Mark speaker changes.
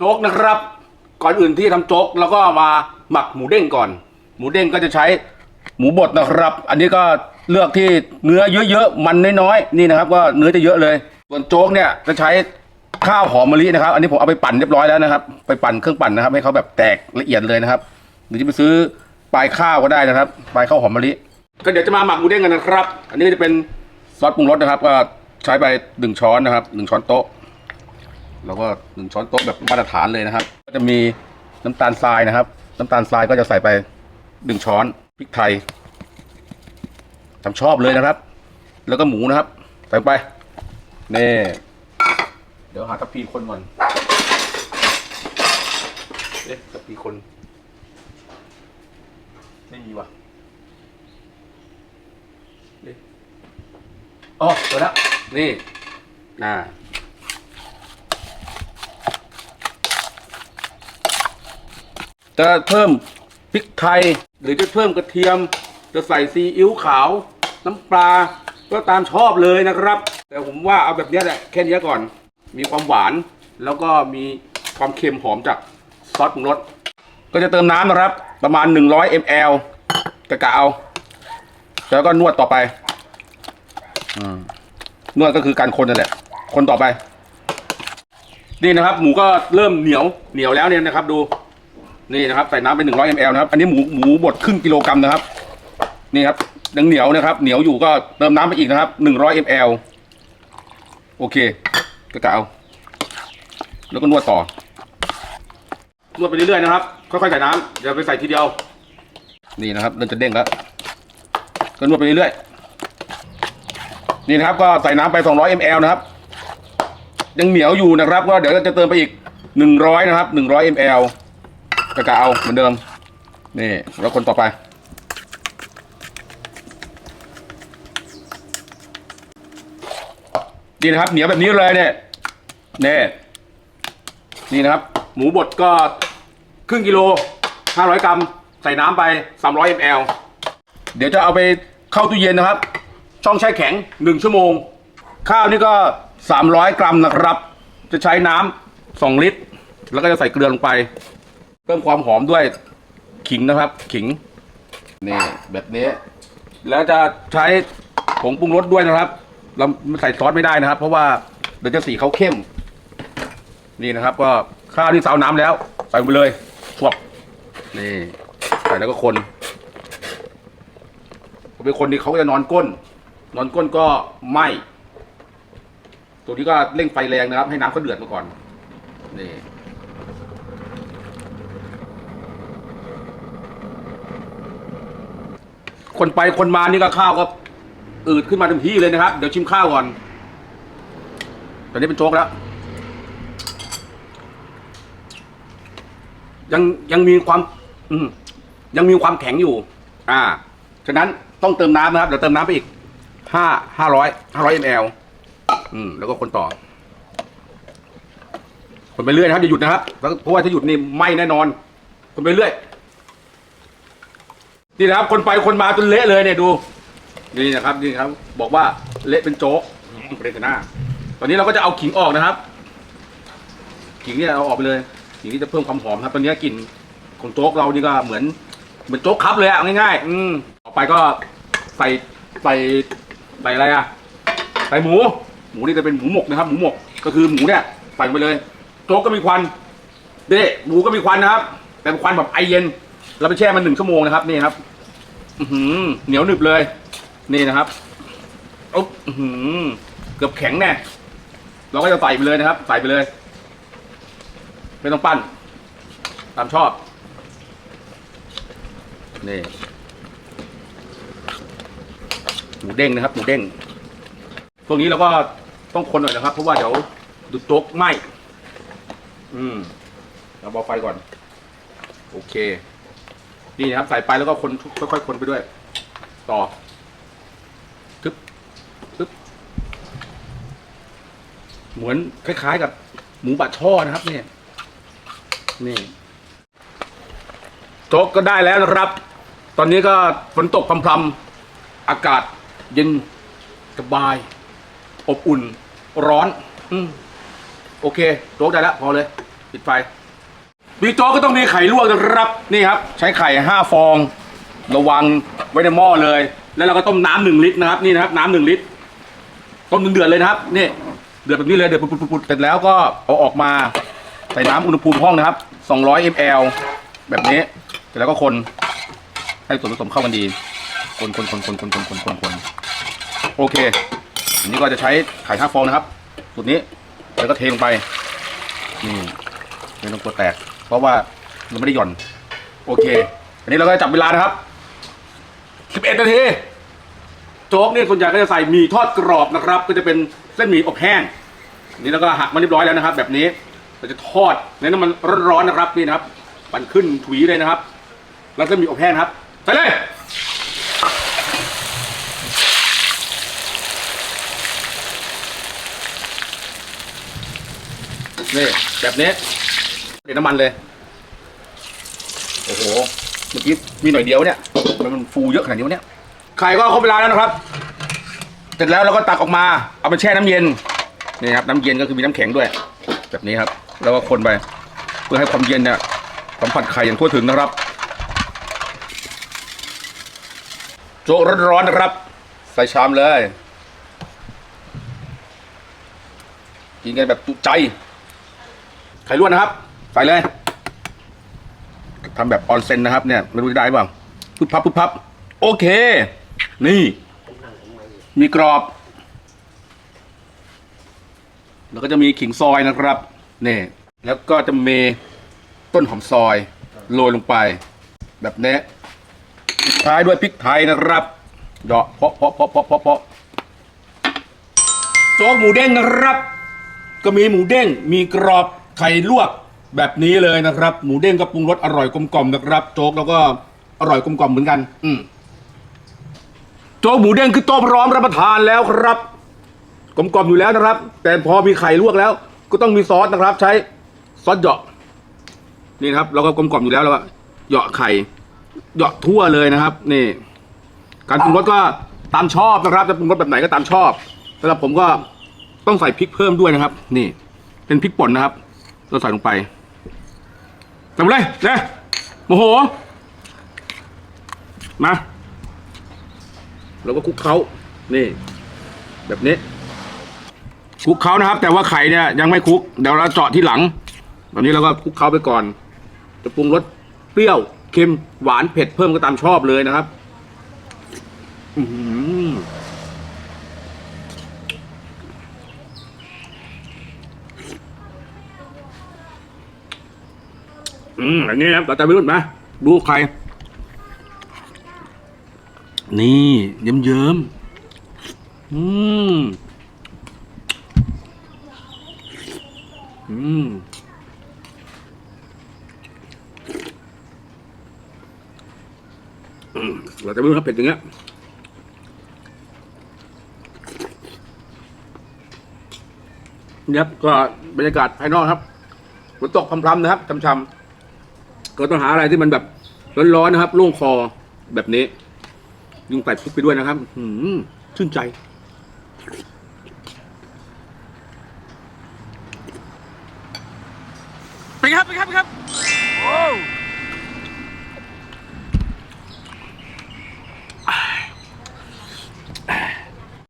Speaker 1: โจ๊กนะครับ ก่อนอื่นที่ทำโจ๊กแล้วก็มาหมักหมูเด้งก่อน หมูเด้งก็จะใช้หมูบดนะครับ อันนี้ก็เลือกที่เนื้อเยอะๆมันน้อยๆนี่นะครับ ก็เนื้อจะเยอะเลย ส่วนโจ๊กเนี่ยจะใช้ข้าวหอมมะลินะครับ อันนี้ผมเอาไปปั่นเรียบร้อยแล้วนะครับ ไปปั่นเครื่องปั่นนะครับ ให้เขาแบบแตกละเอียดเลยนะครับหรือจะไปซื้อปลายข้าวก็ได้นะครับปลายข้าวหอมมะลิก็เดี๋ยวจะมาหมักหมูเด้งกันนะครับ อันนี้ก็จะเป็นซอสปรุงรสนะครับก็ใช้ไปหนึ่งช้อนนะครับหนึ่งช้อนโต๊ะ แล้วก็หนึ่งช้อนโต๊ะแบบมาตรฐานเลยนะครับ ก็จะมีน้ำตาลทรายนะครับ น้ำตาลทรายก็จะใส่ไปหนึ่งช้อนพริกไทยทำชอบเลยนะครับ แล้วก็หมูนะครับ ใส่ไปนี่เดี๋ยวหาทัพพีคนก่อนเอ๊ะทัพพีคนไม่มีว่ะเอ๊ะอ๋อเจอแล้วนี่น่า จะเพิ่มพริกไทย หรือจะเพิ่มกระเทียม จะใส่ซีอิ๊วขาว น้ำปลา ก็ตามชอบเลยนะครับ แต่ผมว่าเอาแบบนี้แหละแค่นี้ก่อน มีความหวาน แล้วก็มีความเค็มหอมจากซอสปรุงรสก็จะเติมน้ำนะครับ ประมาณ 100 ml กะกะเอา แล้วก็นวดต่อไปอนวดก็คือการคนนั่นแหละ คนต่อไป นี่นะครับ หมูก็เริ่มเหนียวเหนียวแล้วเนี่ยนะครับ ดู นี่นะครับใส่น้ำไปหนึ่งร้อยมลนะครับอันนี้หมูหมูบดครึ่งกิโลกรัมนะครับ นี่ครับยังเหนียวนะครับ เหนียวอยู่ก็เติมน้ำไปอีกนะครับหนึ่งร้อยมลโอเคก็กะเอาแล้วก็นวดต่อนวดไปเรื่อยๆนะครับค่อยๆใส่น้ำอย่าไปใส่ทีเดียว นี่นะครับเริ่มจะเด้งแล้วก็นวดไปเรื่อยๆนี่นะครับ ก็ใส่น้ำไปสองร้อยมลนะครับ ยังเหนียวอยู่นะครับ ก็เดี๋ยวจะเติมไปอีกหนึ่งร้อยนะครับหนึ่งร้อยมล กะกะเอาเหมือนเดิม นี่ แล้วคนต่อไป นี่นะครับ เหนียวแบบนี้เลยเนี่ยนี่นี่นะครับ หมูบดก็ครึ่งกิโลห้าร้อยกรัม ใส่น้ำไปสามร้อยมลเดี๋ยวจะเอาไปเข้าตู้เย็นนะครับ ช่องแช่แข็งหนึ่งชั่วโมง ข้าวนี่ก็สามร้อยกรัมนะครับ จะใช้น้ำสองลิตร แล้วก็จะใส่เกลือลงไป เพิ่มความหอมด้วยขิงนะครับ ขิงนี่แบบนี้ แล้วจะใช้ผงปรุงรสด้วยนะครับ เราใส่ซอสไม่ได้นะครับ เพราะว่าเดี๋ยวจะสีเขาเข้ม นี่นะครับ ก็ข้าวที่ซาวน้ำแล้ว ใส่ไปเลยสวบนี่ใส่แล้วก็คนผมเป็นคนที่เขาจะนอนก้น นอนก้นก็ไหมตัวนี้ก็เร่งไฟแรงนะครับ ให้น้ำเขาเดือดมาก่อนนี่ คนไปคนมานี่ก็ข้าวก็อืดขึ้นมาเต็มที่เลยนะครับ เดี๋ยวชิมข้าวก่อน ตอนนี้เป็นโจ๊กแล้ว ยังยังมีความ อืมยังมีความแข็งอยู่ อ่า ฉะนั้นต้องเติมน้ำนะครับ เดี๋ยวเติมน้ำไปอีกห้าห้าร้อยห้าร้อยมลอืม แล้วก็คนต่อ คนไปเรื่อยนะครับอย่าหยุดนะครับ เพราะว่าถ้าหยุดนี่ไหม้แน่นอน คนไปเรื่อย นี่นะครับ คนไปคนมาจนเละเลยเนี่ยดู นี่นะครับนี่ครับ บอกว่าเละเป็นโจ๊กเรนกันหน้าตอนนี้เราก็จะเอาขิงออกนะครับ ขิงเนี่ยเอาออกไปเลยขิงที่จะเพิ่มความหอมครับ ตอนนี้กลิ่นของโจ๊กเรานี่ก็เหมือน เหมือนโจ๊กครับเลยอะง่ายๆ อืมต่อไปก็ใส่ใส่ใส่อะไรอะใส่หมู หมูนี่จะเป็นหมูหมกนะครับ หมูหมกก็คือหมูเนี่ยใส่ลงไปเลย โจ๊กก็มีควันเด้หมูก็มีควันนะครับ แต่ควันแบบไอเย็น เราไปแช่มันหนึ่งชั่วโมงนะครับนี่ครับ อือหือเหนียวหนึบเลย นี่นะครับอุ๊บอื้อหือเกือบแข็งแน่เราก็จะใส่ไปเลยนะครับ ใส่ไปเลยไม่ต้องปั้น ตามชอบ นี่หมูเด้งนะครับหมูเด้งพวกนี้เราก็ต้องคนหน่อยนะครับ เพราะว่าเดี๋ยวดูโจ๊กไหมอืมเราเบาไฟก่อน โอเค นี่นะครับใส่ไปแล้วก็คนค่อยๆคนไปด้วย ต่อทึบทึบเหมือนคล้ายๆกับหมูบะช่อนะครับเนี่ยนี่โจ๊กก็ได้แล้วนะครับ ตอนนี้ก็ฝนตกพรำๆอากาศเย็นสบาย อบอุ่น ร้อน อืมโอเค โจ๊กได้แล้วพอเลย ปิดไฟ บิ๊กโจ๊กก็ต้องมีไข่ลวกนะครับนี่ครับ ใช้ไข่ห้าฟอง ระวังไว้ในหม้อเลย แล้วเราก็ต้มน้ำหนึ่งลิตรนะครับนี่นะครับน้ำหนึ่งลิตรต้มเดือดเลยนะครับนี่เดือดแบบนี้เลยเดือดปุดๆๆเสร็จแล้วก็เอาออกมาใส่น้ำอุณหภูมิห้องนะครับ 200 ml แบบนี้เสร็จแล้วก็คนให้ส่วนผสมเข้ากันดี คนคนคนคนคนคนคนคนคนโอเคอันนี้ก็จะใช้ไข่ห้าฟองนะครับสูตรนี้แล้วก็เทลงไปนี่ไม่ต้องกลัวแตก เพราะว่าเราไม่ได้หย่อน โอเค อันนี้เราก็จับเวลานะครับ 11 นาที โจ๊กเนี่ยส่วนใหญ่ก็จะใส่หมี่ทอดกรอบนะครับ ก็จะเป็นเส้นหมี่อบแห้ง นี่แล้วก็หักมาเรียบร้อยแล้วนะครับ แบบนี้ เราจะทอดในน้ำมันร้อนๆนะครับนี่นะครับ ปั่นขึ้นถุยเลยนะครับ แล้วเส้นหมี่อบแห้งครับ ใส่เลยนี่แบบนี้ เด็ดน้ำมันเลย โอ้โห เมื่อกี้มีหน่อยเดียวเนี่ยมมันฟูเยอะขนาดนี้วะเนี่ย ไข่ก็ครบเวลาแล้วนะครับ เสร็จแล้วเราก็ตักออกมา เอาไปแช่น้ำเย็น นี่ครับ น้ำเย็นก็คือมีน้ำแข็งด้วย แบบนี้ครับ แล้วก็คนไป เพื่อให้ความเย็นเนี่ยสัมผัสไข่อย่างทั่วถึงนะครับ โจ๊กร้อนๆนะครับ ใส่ชามเลย กินกันแบบจุใจ ไข่ลวกนะครับ ใส่เลยทำแบบออนเซนนะครับเนี่ยไม่รู้จะได้เปล่าพุบพับพุบพับ โอเค นี่ มีกรอบ แล้วก็จะมีขิงซอยนะครับนี่แล้วก็จะมีต้นหอมซอยโรยลงไป แบบนี้ท้ายด้วยพริกไทยนะครับเดาะเพาะเพาะเพาะเพาะเพาะเพาะโจ๊กหมูเด้งนะครับ ก็มีหมูเด้ง มีกรอบไข่ลวก แบบนี้เลยนะครับ หมูเด้งก็ปรุงรสอร่อยกลมกล่อมนะครับ โจ๊กแล้วก็อร่อยกลมกล่อมเหมือนกัน อืมโจ๊กหมูเด้งคือต้มร้อมรับประทานแล้วครับ กลมกล่อมอยู่แล้วนะครับ แต่พอมีไข่ลวกแล้ว ก็ต้องมีซอสนะครับ ใช้ซอสเหยาะนี่นะครับ เราก็กลมกล่อมอยู่แล้วแล้วก็เหยาะไข่เหยาะทั่วเลยนะครับ นี่ การปรุงรสก็ตามชอบนะครับจะปรุงรสแบบไหนก็ตามชอบสำหรับผมก็ต้องใส่พริกเพิ่มด้วยนะครับ นี่ เป็นพริกป่นนะครับเราใส่ลงไป ทำเลยนะโมโห มาเราก็คลุกเขานี่ แบบนี้คลุกเขานะครับ แต่ว่าไข่เนี่ยยังไม่คลุกเดี๋ยวเราเจาะที่หลัง ตอนนี้เราก็คลุกเขาไปก่อน จะปรุงรสเปรี้ยวเค็มหวานเผ็ดเพิ่มก็ตามชอบเลยนะครับ อื อหืออืมอันนี้นะครับเราจะไปรุ่นมาดูไข่นี่เยิ้มเยิ้มอืม อืมเราจะไม่รู้ครับเผ็ดอย่างเงี้ยเนี่ยครับก็บรรยากาศภายนอกครับฝนตกพรำๆนะครับช่ำๆ ก็ต้องหาอะไรที่มันแบบร้อนๆนะครับโล่งคอแบบนี้ยิงใส่พริกไปด้วยนะครับ อืมชื่นใจ ไปครับไปครับไปครับโอ้